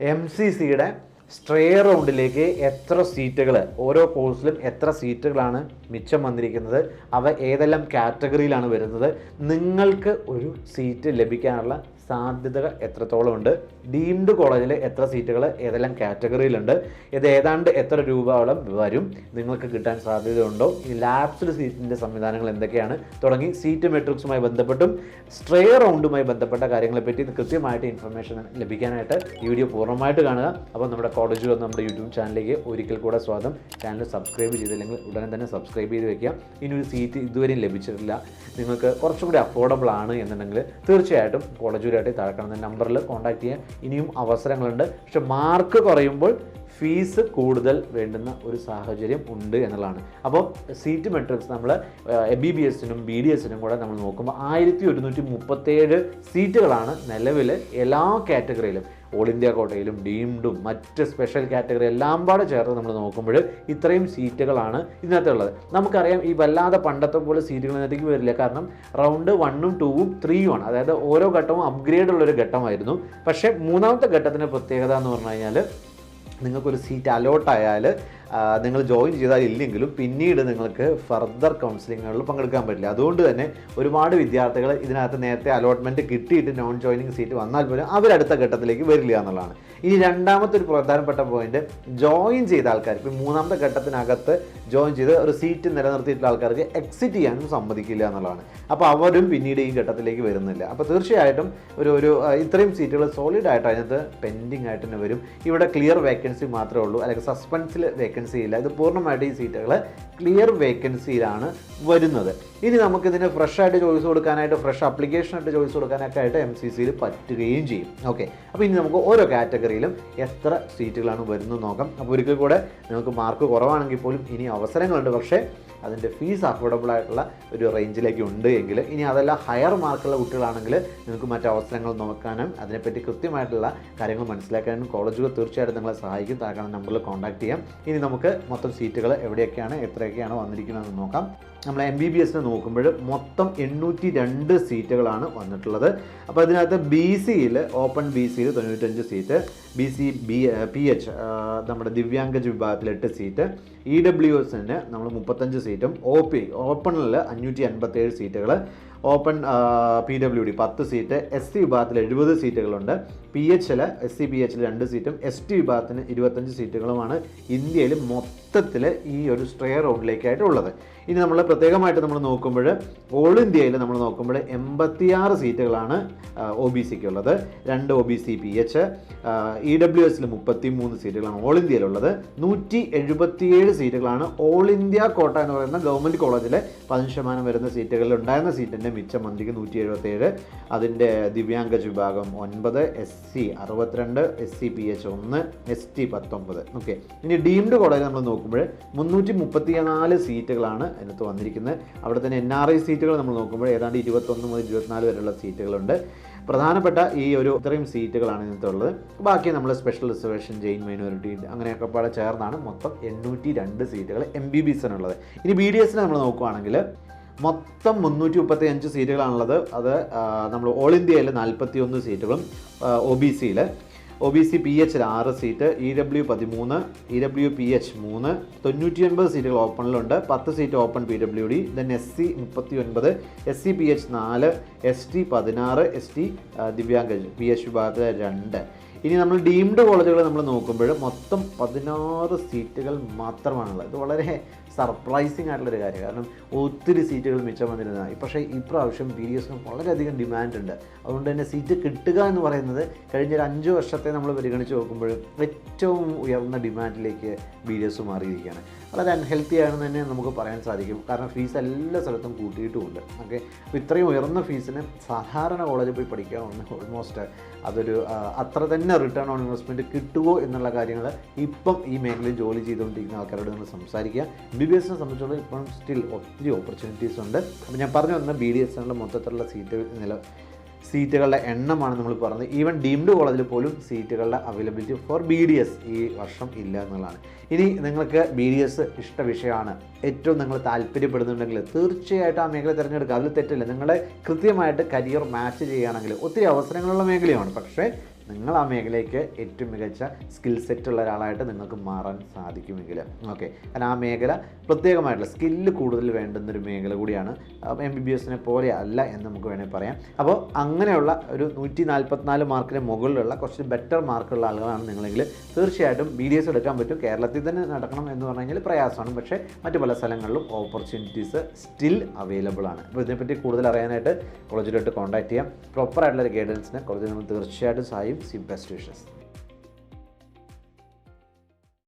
M C സിയുടെ stray റൗണ്ടിലേക്ക് എത്ര സീറ്റുകൾ ഓരോ കോഴ്സിലും എത്ര സീറ്റുകളാണ് മിച്ചം വന്നിരിക്കുന്നത് അവ ഏതെല്ലാം കാറ്റഗറിയിലാണ് വരുന്നത് നിങ്ങൾക്ക് ഒരു സീറ്റ് ലഭിക്കാനുള്ള സാധ്യതകൾ എത്രത്തോളം ഉണ്ട്? ഡീംഡ് കോളേജിൽ എത്ര സീറ്റുകൾ ഏതെല്ലാം കാറ്റഗറിയിലുണ്ട്? ഇത് ഏതാണ്ട് എത്ര രൂപയോളം വരും? നിങ്ങൾക്ക് കിട്ടാൻ സാധ്യതയുണ്ടോ? ഈ ലാബ്സ്ഡ് സീറ്റിന്റെ സംവിധാനങ്ങൾ എന്തൊക്കെയാണ്? തുടങ്ങി സീറ്റ് മെട്രിക്സുമായി ബന്ധപ്പെട്ടും സ്ട്രേ റൗണ്ടുമായി ബന്ധപ്പെട്ട കാര്യങ്ങളെപ്പറ്റി കൃത്യമായിട്ട് ഇൻഫർമേഷൻ ലഭിക്കാനായിട്ട് ഈ വീഡിയോ പൂർണമായിട്ട് കാണുക. അപ്പോൾ നമ്മുടെ വന്ന് നമ്മുടെ യൂട്യൂബ് ചാനലിലേക്ക് ഒരിക്കൽ കൂടെ സ്വാഗതം. ചാനൽ സബ്സ്ക്രൈബ് ചെയ്തില്ലെങ്കിൽ ഉടനെ തന്നെ സബ്സ്ക്രൈബ് ചെയ്ത് വെക്കുക. ഇനി ഒരു സീറ്റ് ഇതുവരെയും ലഭിച്ചിട്ടില്ല. നിങ്ങൾക്ക് കുറച്ചും കൂടി അഫോർഡബിൾ ആണ് എന്നുണ്ടെങ്കിൽ തീർച്ചയായിട്ടും കോളേജുമായിട്ട് താഴെ കാണുന്ന നമ്പറിൽ കോൺടാക്ട് ചെയ്യാൻ ഇനിയും അവസരങ്ങളുണ്ട്. പക്ഷെ മാർക്ക് കുറയുമ്പോൾ ഫീസ് കൂടുതൽ വേണ്ടുന്ന ഒരു സാഹചര്യം ഉണ്ട് എന്നുള്ളതാണ്. അപ്പോൾ സീറ്റ് മെട്രിക്സ് നമ്മൾ എ ബി ബി എസിനും ബി ഡി എസിനും കൂടെ നമ്മൾ നോക്കുമ്പോൾ ആയിരത്തി ഒരുന്നൂറ്റി മുപ്പത്തേഴ് സീറ്റുകളാണ് നിലവിൽ എല്ലാ കാറ്റഗറിയിലും ഓൾ ഇന്ത്യ കോട്ടയിലും ഡീംഡും മറ്റ് സ്പെഷ്യൽ കാറ്റഗറി എല്ലാം പാടെ ചേർത്ത് നമ്മൾ നോക്കുമ്പോൾ ഇത്രയും സീറ്റുകളാണ് ഇതിനകത്തുള്ളത്. നമുക്കറിയാം ഈ വല്ലാതെ പണ്ടത്തെ പോലെ സീറ്റുകൾ ഇതിനകത്തേക്ക് വരില്ല. കാരണം റൗണ്ട് വണ്ണും ടൂവും ത്രീയും ആണ് അതായത് ഓരോ ഘട്ടവും അപ്ഗ്രേഡ് ഉള്ളൊരു ഘട്ടമായിരുന്നു. പക്ഷേ മൂന്നാമത്തെ ഘട്ടത്തിന്റെ പ്രത്യേകത എന്ന് പറഞ്ഞു കഴിഞ്ഞാൽ നിങ്ങൾക്കൊരു സീറ്റ് അലോട്ട് ആയാൽ നിങ്ങൾ ജോയിൻ ചെയ്താൽ ഇല്ലെങ്കിലും പിന്നീട് നിങ്ങൾക്ക് ഫർദർ കൗൺസിലിങ്ങുകളിൽ പങ്കെടുക്കാൻ പറ്റില്ല. അതുകൊണ്ട് തന്നെ ഒരുപാട് വിദ്യാർത്ഥികൾ ഇതിനകത്ത് നേരത്തെ അലോട്ട്മെന്റ് കിട്ടിയിട്ട് നോൺ ജോയിനിങ് സീറ്റ് വന്നാൽ പോലും അവരടുത്ത ഘട്ടത്തിലേക്ക് വരില്ല എന്നുള്ളതാണ്. ഇനി രണ്ടാമത്തെ ഒരു പ്രധാനപ്പെട്ട പോയിന്റ് ജോയിൻ ചെയ്ത ആൾക്കാർ ഇപ്പം മൂന്നാമത്തെ ഘട്ടത്തിനകത്ത് ജോയിൻ ചെയ്ത് ഒരു സീറ്റ് നിലനിർത്തിയിട്ടുള്ള ആൾക്കാർക്ക് എക്സിറ്റ് ചെയ്യാനും സമ്മതിക്കില്ല എന്നുള്ളതാണ്. അപ്പോൾ അവരും പിന്നീട് ഈ ഘട്ടത്തിലേക്ക് വരുന്നില്ല. അപ്പോൾ തീർച്ചയായിട്ടും ഒരു ഒരു ഇത്രയും സീറ്റുകൾ സോളിഡ് ആയിട്ട് അതിനകത്ത് പെൻഡിങ് ആയിട്ട് തന്നെ വരും. ഇവിടെ ക്ലിയർ വേക്കൻസി മാത്രമേ ഉള്ളൂ. അല്ലെങ്കിൽ സസ്പെൻസിൽ വേക്കൻസി ഇല്ല ഇത് പൂർണമായിട്ട് ഈ സീറ്റുകൾ ക്ലിയർ വേക്കൻസിയിലാണ് വരുന്നത്. ഇനി നമുക്കിതിന് ഫ്രഷ് ആയിട്ട് ചോയ്സ് കൊടുക്കാനായിട്ട് ഫ്രഷ് അപ്ലിക്കേഷൻ ആയിട്ട് ചോയ്സ് കൊടുക്കാനൊക്കെ ആയിട്ട് എം സി സിയിൽ പറ്റുകയും ചെയ്യും. ഓക്കെ അപ്പോൾ ഇനി നമുക്ക് ഓരോ കാറ്റഗറിയിലും എത്ര സീറ്റുകളാണ് വരുന്നത് നോക്കാം. അപ്പോൾ ഒരിക്കൽ കൂടെ നിങ്ങൾക്ക് മാർക്ക് കുറവാണെങ്കിൽ പോലും ഇനി അവസരങ്ങളുണ്ട്. പക്ഷേ അതിന്റെ ഫീസ് അഫോർഡബിൾ ആയിട്ടുള്ള ഒരു റേഞ്ചിലേക്ക് ഉണ്ട് എങ്കിൽ ഇനി അതല്ല ഹയർ മാർക്കുള്ള കുട്ടികളാണെങ്കിൽ നിങ്ങൾക്ക് മറ്റു അവസരങ്ങൾ നോക്കാനും അതിനെപ്പറ്റി കൃത്യമായിട്ടുള്ള കാര്യങ്ങൾ മനസ്സിലാക്കാനും കോളേജുകൾ തീർച്ചയായിട്ടും നിങ്ങളെ സഹായിക്കും. താഴെ നമ്പറിൽ കോൺടാക്ട് ചെയ്യാം. ഇനി നമുക്ക് മൊത്തം സീറ്റുകൾ എവിടെയൊക്കെയാണ് എത്രയൊക്കെയാണ് വന്നിരിക്കുന്നതെന്ന് നോക്കാം. നമ്മൾ എം ബി ബി എസ് നോക്കുമ്പോൾ മൊത്തം എണ്ണൂറ്റി രണ്ട് സീറ്റുകളാണ് വന്നിട്ടുള്ളത്. അപ്പോൾ അതിനകത്ത് ബി സിയിൽ ഓപ്പൺ ബി സിയിൽ തൊണ്ണൂറ്റഞ്ച് seat B C B P H നമ്മുടെ ദിവ്യാംഗജ് വിഭാഗത്തിൽ എട്ട് സീറ്റ് ഇ ഡബ്ല്യു എസിന് നമ്മൾ മുപ്പത്തഞ്ച് സീറ്റും ഒ പി ഓപ്പണിൽ അഞ്ഞൂറ്റി അൻപത്തേഴ് സീറ്റുകൾ ഓപ്പൺ പി ഡബ്ല്യു ഡി പത്ത് സീറ്റ് എസ് സി വിഭാഗത്തിൽ എഴുപത് സീറ്റുകളുണ്ട്. പി എച്ചിൽ എസ് സി പി എച്ചിൽ രണ്ട് സീറ്റും എസ് ടി വിഭാഗത്തിന് ഇരുപത്തഞ്ച് സീറ്റുകളുമാണ് ഇന്ത്യയിൽ മൊത്തത്തിൽ ഈ ഒരു സ്ട്രേ റൗണ്ടിലേക്കായിട്ട് ഉള്ളത്. ഇനി നമ്മൾ പ്രത്യേകമായിട്ട് നമ്മൾ നോക്കുമ്പോൾ ഓൾ ഇന്ത്യയിൽ നമ്മൾ നോക്കുമ്പോൾ എൺപത്തിയാറ് സീറ്റുകളാണ് ഒ ബി സിക്ക് ഉള്ളത് രണ്ട് O B C P H E W എസിൽ മുപ്പത്തി മൂന്ന് സീറ്റുകളാണ് ഓൾ ഇന്ത്യയിലുള്ളത്. നൂറ്റി എഴുപത്തിയേഴ് സീറ്റുകളാണ് ഓൾ ഇന്ത്യ കോട്ട എന്ന് പറയുന്ന ഗവൺമെന്റ് കോളേജിലെ പതിനഞ്ച് ശതമാനം വരുന്ന സീറ്റുകളിൽ ഉണ്ടായിരുന്ന സീറ്റിന്റെ മിച്ചം മന്ത്രിക്ക് നൂറ്റി എഴുപത്തേഴ് അതിന്റെ ദിവ്യാംഗജ് വിഭാഗം ഒൻപത് എസ് സി അറുപത്തിരണ്ട് എസ് സി പി എച്ച് ഒന്ന് എസ് ടി പത്തൊമ്പത്. ഓക്കെ ഇനി ഡീംഡ് കോളേജ് നമ്മൾ നോക്കുമ്പോൾ മുന്നൂറ്റി മുപ്പത്തി നാല് സീറ്റുകളാണ് അതിനകത്ത് വന്നിരിക്കുന്നത്. അവിടെ തന്നെ എൻ ആർ ഐ സീറ്റുകൾ നമ്മൾ നോക്കുമ്പോൾ ഏതാണ്ട് ഇരുപത്തൊന്ന് മുതൽ ഇരുപത്തിനാല് വരെയുള്ള സീറ്റുകളുണ്ട്. പ്രധാനപ്പെട്ട ഈ ഒരു ഇത്രയും സീറ്റുകളാണ് ഇതിനകത്തുള്ളത്. ബാക്കി നമ്മൾ സ്പെഷ്യൽ റിസർവേഷൻ ജെയിൻ മൈനോറിറ്റി അങ്ങനെയൊക്കെ പാടെ ചേർന്നാണ് മൊത്തം എണ്ണൂറ്റി രണ്ട് സീറ്റുകൾ എം ബി ബി എസിനുള്ളത് ഇനി ബി ഡി എസിനെ നമ്മൾ നോക്കുവാണെങ്കിൽ മൊത്തം മുന്നൂറ്റി മുപ്പത്തി അഞ്ച് സീറ്റുകളാണുള്ളത്. അത് നമ്മൾ ഓൾ ഇന്ത്യയിൽ നാൽപ്പത്തി ഒന്ന് സീറ്റുകളും ഒ ബി സിയിൽ ഒ ബി സി പി എച്ചിൽ ആറ് സീറ്റ് ഇ ഡബ്ല്യു പതിമൂന്ന് ഇ ഡബ്ല്യു പി എച്ച് മൂന്ന് തൊണ്ണൂറ്റി ഒൻപത് സീറ്റുകൾ ഓപ്പണിലുണ്ട് പത്ത് seat open P W D then S C മുപ്പത്തി ഒൻപത് എസ് സി പി എച്ച് നാല് എസ് ടി പതിനാറ് എസ് ടി ദിവ്യാംഗ് പി എച്ച് വിഭാഗത്തിൽ രണ്ട്. ഇനി നമ്മൾ ഡീംഡ് കോളേജുകൾ നമ്മൾ നോക്കുമ്പോൾ മൊത്തം പതിനാറ് സീറ്റുകൾ മാത്രമാണുള്ളത്. ഇത് വളരെ സർപ്രൈസിങ് ആയിട്ടുള്ളൊരു കാര്യം. കാരണം ഒത്തിരി സീറ്റുകൾ മിച്ചം വന്നിരുന്നതാണ്. പക്ഷേ ഇപ്രാവശ്യം ബി ഡി എസിന് വളരെയധികം ഡിമാൻഡ് ഉണ്ട്. അതുകൊണ്ട് തന്നെ സീറ്റ് കിട്ടുക എന്ന് പറയുന്നത് കഴിഞ്ഞ ഒരു അഞ്ച് വർഷത്തെ നമ്മൾ പരിഗണിച്ച് നോക്കുമ്പോൾ ഏറ്റവും ഉയർന്ന ഡിമാൻഡിലേക്ക് ബി ഡി എസ് മാറിയിരിക്കുകയാണ്. വളരെ അൺഹെൽത്തി ആണെന്ന് തന്നെ നമുക്ക് പറയാൻ സാധിക്കും. കാരണം ഫീസ് എല്ലാ സ്ഥലത്തും കൂട്ടിയിട്ടുമുണ്ട്. ഓക്കെ? അപ്പോൾ ഇത്രയും ഉയർന്ന ഫീസിന് സാധാരണ കോളേജിൽ പോയി പഠിക്കാമെന്ന് ഓൾമോസ്റ്റ് അതൊരു അത്ര തന്നെ റിട്ടേൺ ഓൺ ഇൻവെസ്റ്റ്മെന്റ് കിട്ടുമോ എന്നുള്ള കാര്യങ്ങൾ ഇപ്പം ഈ മേഖലയിൽ ജോലി ചെയ്തുകൊണ്ടിരിക്കുന്ന ആൾക്കാരോട് നമ്മൾ സംസാരിക്കുക. ബി ബി എസിനെ സംബന്ധിച്ചിടത്തോളം ഇപ്പം സ്റ്റിൽ ഒത്തിരി ഓപ്പർച്യൂണിറ്റീസ് ഉണ്ട്. അപ്പോൾ ഞാൻ പറഞ്ഞു വന്ന ബി ഡി എസ് എന്നുള്ള മൊത്തത്തിലുള്ള സീറ്റ് നില സീറ്റുകളുടെ എണ്ണമാണ് നമ്മൾ പറഞ്ഞത്. ഈവൻ ഡീംഡ് കോളേജിൽ പോലും സീറ്റുകളുടെ availability for B D S ഈ വർഷം ഇല്ല എന്നുള്ളതാണ്. ഇനി നിങ്ങൾക്ക് ബി ഡി എസ് ഇഷ്ട വിഷയമാണ്. ഏറ്റവും നിങ്ങൾ താല്പര്യപ്പെടുന്നുണ്ടെങ്കിൽ തീർച്ചയായിട്ടും ആ മേഖല തിരഞ്ഞെടുക്കുക. അതിൽ തെറ്റില്ല. നിങ്ങളുടെ കൃത്യമായിട്ട് കരിയർ മാച്ച് ചെയ്യുകയാണെങ്കിൽ ഒത്തിരി അവസരങ്ങളുള്ള മേഖലയാണ് പക്ഷേ നിങ്ങൾ ആ മേഖലയ്ക്ക് ഏറ്റവും മികച്ച സ്കിൽ സെറ്റ് ഉള്ള ഒരാളായിട്ട് നിങ്ങൾക്ക് മാറാൻ സാധിക്കുമെങ്കിൽ. ഓക്കെ കാരണം ആ മേഖല പ്രത്യേകമായിട്ടുള്ള സ്കില്ല് കൂടുതൽ വേണ്ടുന്നൊരു മേഖല കൂടിയാണ് എം ബി ബി എസിനെ പോലെ അല്ല എന്ന് നമുക്ക് വേണമെങ്കിൽ പറയാം. അപ്പോൾ അങ്ങനെയുള്ള ഒരു നൂറ്റി നാൽപ്പത്തിനാല് മാർക്കിന് മുകളിലുള്ള കുറച്ച് ബെറ്റർ മാർക്കുള്ള ആളുകളാണ് നിങ്ങളെങ്കിൽ തീർച്ചയായിട്ടും ബി ഡി എസ് എടുക്കാൻ പറ്റും. കേരളത്തിൽ തന്നെ നടക്കണം എന്ന് പറഞ്ഞു കഴിഞ്ഞാൽ പ്രയാസമാണ് പക്ഷേ മറ്റു പല സ്ഥലങ്ങളിലും ഓപ്പർച്യൂണിറ്റീസ് സ്റ്റിൽ അവൈലബിൾ ആണ്. അപ്പോൾ ഇതിനെപ്പറ്റി കൂടുതൽ അറിയാനായിട്ട് കോളേജിലോട്ട് കോൺടാക്ട് ചെയ്യാം. പ്രോപ്പർ ആയിട്ടുള്ള ഒരു ഗൈഡൻസിന് കോളേജിൽ നമ്മൾ തീർച്ചയായിട്ടും സഹായിക്കും. Steve, best wishes.